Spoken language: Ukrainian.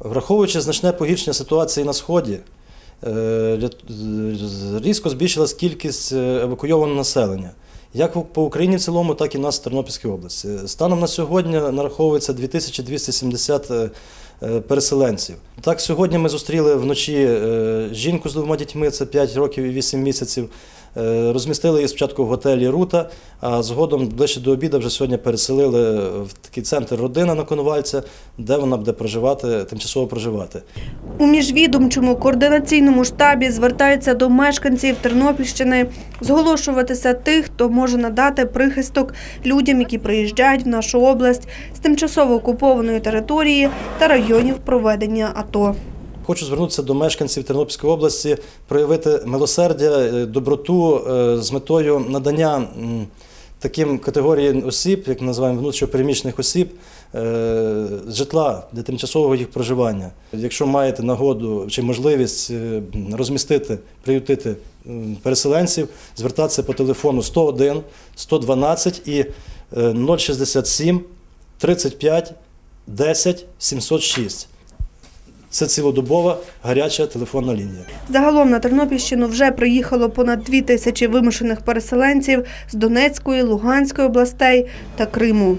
Враховуючи значне погіршення ситуації на сході, е, різко збільшилась кількість е, евакуйованого населення. Як по Україні в цілому, так і в нас в Тернопільській області. Станом на сьогодні нараховується 2270 е, е, переселенців. Так, сьогодні ми зустріли вночі е, жінку з двома дітьми, це 5 років і 8 місяців. Е, Розмістили її спочатку в готелі Рута, а згодом ближче до обіду вже сьогодні переселили в такий центр родина на Коновальця, де вона буде проживати, тимчасово проживати. У міжвідомчому координаційному штабі звертаються до мешканців Тернопільщини зголошуватися тих, хто може надати прихисток людям, які приїжджають в нашу область з тимчасово окупованої території та районів проведення АТО. Хочу звернутися до мешканців Тернопільської області, проявити милосердя, е, доброту е, з метою надання таким категоріям осіб, як називаємо внутрішньопереміщених осіб, е, житла для тимчасового їх проживання. Якщо маєте нагоду чи можливість розмістити, приютити переселенців, звертатися по телефону 101 112 і е, 067 35 10 706. Це цілодобова гаряча телефонна лінія. Загалом на Тернопільщину вже приїхало понад дві тисячі вимушених переселенців з Донецької, Луганської областей та Криму.